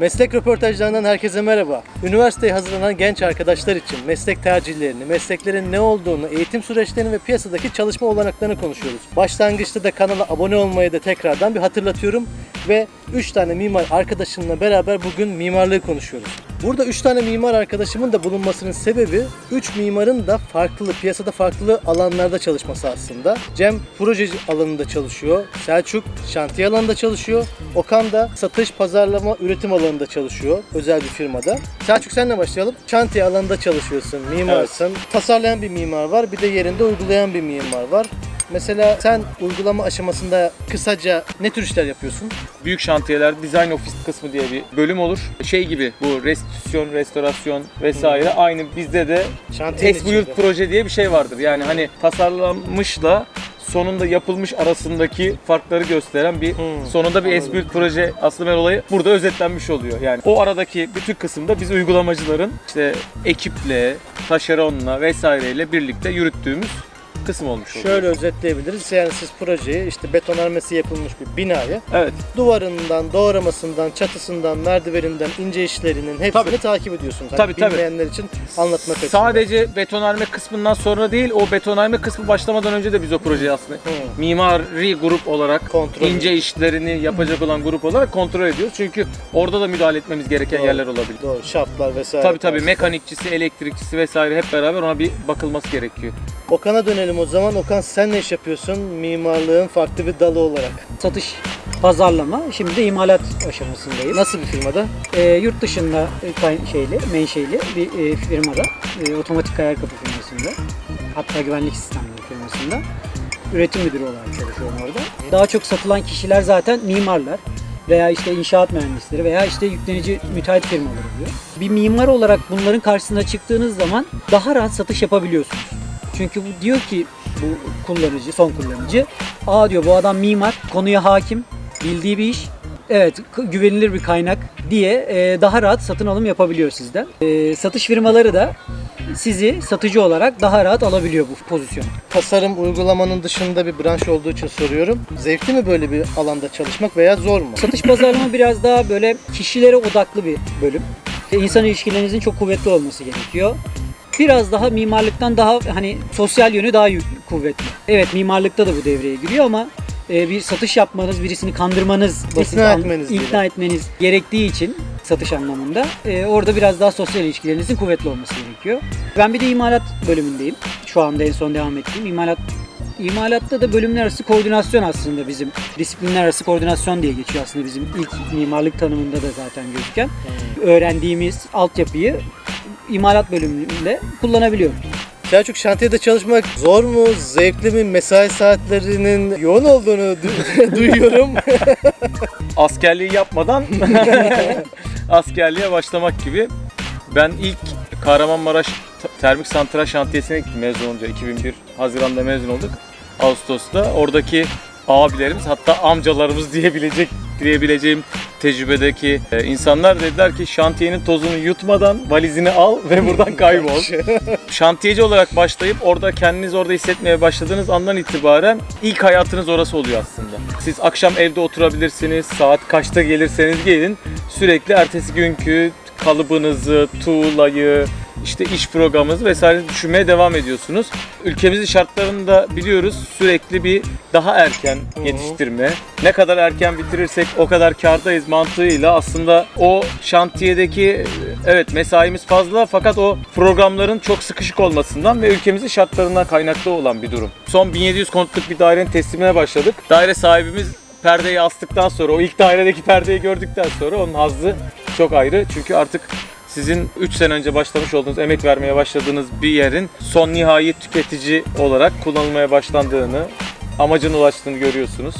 Meslek röportajlarından herkese merhaba. Üniversiteye hazırlanan genç arkadaşlar için meslek tercihlerini, mesleklerin ne olduğunu, eğitim süreçlerini ve piyasadaki çalışma olanaklarını konuşuyoruz. Başlangıçta da kanala abone olmayı da tekrardan bir hatırlatıyorum ve 3 tane mimar arkadaşımla beraber bugün mimarlığı konuşuyoruz. Burada 3 tane mimar arkadaşımın da bulunmasının sebebi 3 mimarın da farklı, piyasada farklı alanlarda çalışması aslında. Cem proje alanında çalışıyor, Selçuk şantiye alanında çalışıyor, Okan da satış, pazarlama, üretim alanında çalışıyor özel bir firmada. Selçuk senle başlayalım. Şantiye alanında çalışıyorsun, mimarsın. Tasarlayan bir mimar var, bir de yerinde uygulayan bir mimar var. Mesela sen uygulama aşamasında kısaca ne tür işler yapıyorsun? büyük şantiyeler design office kısmı diye bir bölüm olur. Şey gibi bu restitüsyon, restorasyon vesaire aynı bizde de Şantiyenin as built içinde. proje diye bir şey vardır. Yani hani tasarlanmışla sonunda yapılmış arasındaki farkları gösteren bir Hmm, sonunda bir built proje aslında olayı burada özetlenmiş oluyor. Yani o aradaki bütün kısımda biz uygulamacıların işte ekiple, taşeronla vesaireyle birlikte yürüttüğümüz kısım olmuş oluyor. Şöyle özetleyebiliriz. Yani siz projeyi işte betonarmesi yapılmış bir binayı Evet. duvarından, doğramasından, çatısından, merdiveninden, ince işlerinin hepsini Tabii. takip ediyorsunuz. Hani Tabii, tabii. bilmeyenler için anlatmak açısından. Sadece betonarme kısmından sonra değil, o betonarme kısmı başlamadan önce de biz o projeyi aslında Hı. mimari grup olarak Kontrol ince işlerini yapacak olan grup olarak kontrol ediyoruz. Çünkü orada da müdahale etmemiz gereken Doğru. yerler olabilir. Doğru, şaftlar vesaire. Tabii tabii mekanikçisi, elektrikçisi vesaire hep beraber ona bir bakılması gerekiyor. Okan'a dönelim o zaman. Okan sen ne iş yapıyorsun mimarlığın farklı bir dalı olarak? satış, pazarlama, şimdi de imalat aşamasındayız. Nasıl bir firmada? Ee, yurt dışında e, şeyli, menşeli bir e, firmada, e, otomatik kayar kapı firmasında, hatta güvenlik sistemleri firmasında üretim müdürü olarak çalışıyorum orada. Daha çok satılan kişiler zaten mimarlar veya işte inşaat mühendisleri veya işte yüklenici müteahhit firmaları oluyor. Bir mimar olarak bunların karşısına çıktığınız zaman daha rahat satış yapabiliyorsunuz. Çünkü bu diyor ki bu kullanıcı, son kullanıcı, aa diyor bu adam mimar, konuya hakim, bildiği bir iş, evet güvenilir bir kaynak diye e, daha rahat satın alım yapabiliyor sizden. E, satış firmaları da sizi satıcı olarak daha rahat alabiliyor bu pozisyonu. Tasarım uygulamanın dışında bir branş olduğu için soruyorum. Zevkli mi böyle bir alanda çalışmak veya zor mu? Satış pazarlama biraz daha böyle kişilere odaklı bir bölüm. İnsan ilişkilerinizin çok kuvvetli olması gerekiyor. Biraz daha mimarlıktan daha hani sosyal yönü daha kuvvetli. Evet mimarlıkta da bu devreye giriyor ama e, bir satış yapmanız, birisini kandırmanız, İkna etmeniz ikna etmeniz gerektiği için satış anlamında e, orada biraz daha sosyal ilişkilerinizin kuvvetli olması gerekiyor. Ben bir de imalat bölümündeyim. Şu anda en son devam ettiğim imalat İmalatta da bölümler arası koordinasyon aslında bizim disiplinler arası koordinasyon diye geçiyor aslında bizim ilk mimarlık tanımında da zaten gözüken. Öğrendiğimiz altyapıyı imalat bölümünde kullanabiliyorum. Selçuk şantiyede çalışmak zor mu, zevkli mi, mesai saatlerinin yoğun olduğunu du- duyuyorum. Askerliği yapmadan askerliğe başlamak gibi. Ben ilk Kahramanmaraş Termik Santral Şantiyesi'ne gittim mezun olunca. 2001 Haziran'da mezun olduk. Ağustos'ta. Oradaki abilerimiz hatta amcalarımız diyebilecek diyebileceğim tecrübedeki e, insanlar dediler ki şantiyenin tozunu yutmadan valizini al ve buradan kaybol. Şantiyeci olarak başlayıp orada kendiniz orada hissetmeye başladığınız andan itibaren ilk hayatınız orası oluyor aslında. Siz akşam evde oturabilirsiniz, saat kaçta gelirseniz gelin sürekli ertesi günkü kalıbınızı, tuğlayı, işte iş programınızı vesaire düşünmeye devam ediyorsunuz. Ülkemizin şartlarını da biliyoruz sürekli bir daha erken yetiştirme. Ne kadar erken bitirirsek o kadar kardayız mantığıyla aslında o şantiyedeki evet mesaimiz fazla fakat o programların çok sıkışık olmasından ve ülkemizin şartlarından kaynaklı olan bir durum. Son 1700 konutluk bir dairenin teslimine başladık. Daire sahibimiz perdeyi astıktan sonra o ilk dairedeki perdeyi gördükten sonra onun hazzı çok ayrı. Çünkü artık sizin 3 sene önce başlamış olduğunuz, emek vermeye başladığınız bir yerin son nihai tüketici olarak kullanılmaya başlandığını, amacına ulaştığını görüyorsunuz.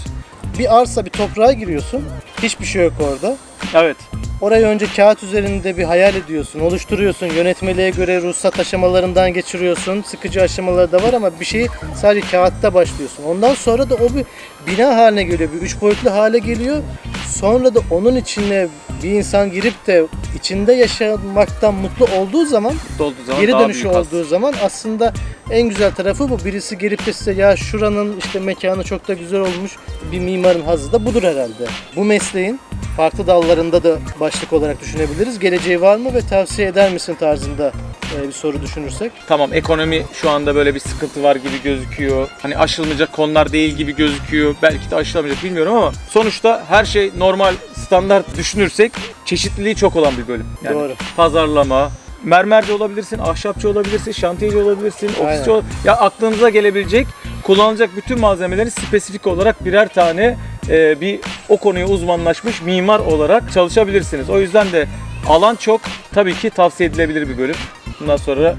bir arsa, bir toprağa giriyorsun. Hiçbir şey yok orada. Evet. Orayı önce kağıt üzerinde bir hayal ediyorsun, oluşturuyorsun. Yönetmeliğe göre ruhsat aşamalarından geçiriyorsun. Sıkıcı aşamaları da var ama bir şeyi sadece kağıtta başlıyorsun. Ondan sonra da o bir bina haline geliyor, bir üç boyutlu hale geliyor. Sonra da onun içine bir insan girip de içinde yaşamaktan mutlu olduğu zaman, Mutlu olduğu zaman geri dönüşü olduğu zaman aslında en güzel tarafı bu. Birisi gelip de size ya şuranın işte mekanı çok da güzel olmuş. Bir mimarın hazzı da budur herhalde. Bu mesleğin farklı dallarında da başlık olarak düşünebiliriz. Geleceği var mı ve tavsiye eder misin tarzında e, bir soru düşünürsek. Tamam ekonomi şu anda böyle bir sıkıntı var gibi gözüküyor. Hani aşılmayacak konular değil gibi gözüküyor. Belki de aşılamayacak bilmiyorum ama sonuçta her şey normal standart düşünürsek çeşitliliği çok olan bir bölüm. Yani Doğru. Pazarlama, mermerci olabilirsin, ahşapçı olabilirsin, şantiyeci olabilirsin, ofisçi ol- Ya aklınıza gelebilecek, kullanılacak bütün malzemeleri spesifik olarak birer tane e, bir o konuya uzmanlaşmış mimar olarak çalışabilirsiniz. O yüzden de alan çok tabii ki tavsiye edilebilir bir bölüm. Bundan sonra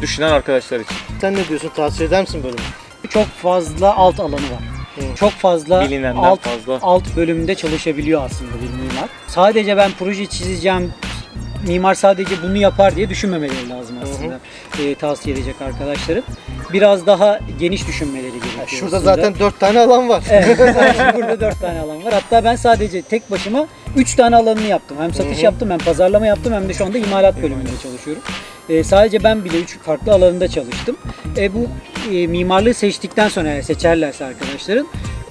düşünen arkadaşlar için. Sen ne diyorsun? Tavsiye eder misin bölümü? Çok fazla alt alanı var. Çok fazla Bilinenden alt, fazla. alt bölümde çalışabiliyor aslında bir mimar. Sadece ben proje çizeceğim, mimar sadece bunu yapar diye düşünmemeleri lazım aslında e, tavsiye edecek arkadaşlarım. Biraz daha geniş düşünmeleri gerekiyor. Şurada aslında. zaten dört tane alan var. Evet, burada dört tane alan var. Hatta ben sadece tek başıma üç tane alanını yaptım. Hem satış Hı hı. yaptım, hem pazarlama yaptım, hem de şu anda imalat bölümünde çalışıyorum. Ee, sadece ben bile üç farklı alanında çalıştım. E, bu e, mimarlığı seçtikten sonra eğer seçerlerse arkadaşların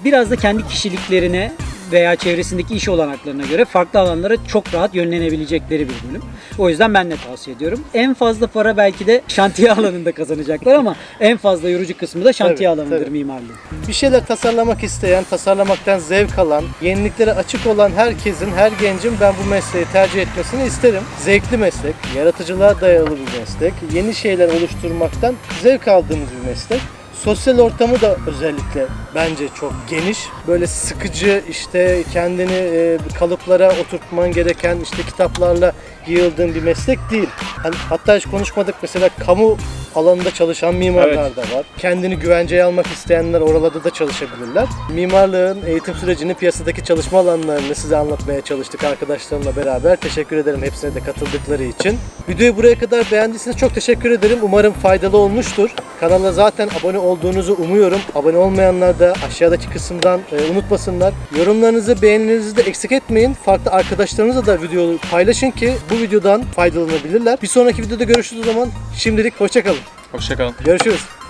biraz da kendi kişiliklerine veya çevresindeki iş olanaklarına göre farklı alanlara çok rahat yönlenebilecekleri bir bölüm. O yüzden ben de tavsiye ediyorum. En fazla para belki de şantiye alanında kazanacaklar ama en fazla yorucu kısmı da şantiye Tabii, alanıdır tabii. mimarlığın. Bir şeyler tasarlamak isteyen, tasarlamaktan zevk alan, yeniliklere açık olan herkesin, her gencin ben bu mesleği tercih etmesini isterim. Zevkli meslek, yaratıcılığa dayalı bir meslek, yeni şeyler oluşturmaktan zevk aldığımız bir meslek. Sosyal ortamı da özellikle bence çok geniş. Böyle sıkıcı işte kendini e, kalıplara oturtman gereken işte kitaplarla yığıldığın bir meslek değil. Hani hatta hiç konuşmadık mesela kamu alanında çalışan mimarlar da var. Kendini güvenceye almak isteyenler oralarda da çalışabilirler. Mimarlığın eğitim sürecini, piyasadaki çalışma alanlarını size anlatmaya çalıştık arkadaşlarımla beraber. Teşekkür ederim hepsine de katıldıkları için. Videoyu buraya kadar beğendiyseniz çok teşekkür ederim. Umarım faydalı olmuştur. Kanala zaten abone olduğunuzu umuyorum. Abone olmayanlar da aşağıdaki kısımdan e, unutmasınlar. Yorumlarınızı, beğenilerinizi de eksik etmeyin. Farklı arkadaşlarınızla da videoyu paylaşın ki bu videodan faydalanabilirler. Bir sonraki videoda görüşürüz o zaman. Şimdilik hoşçakalın. Hoşçakalın. Görüşürüz.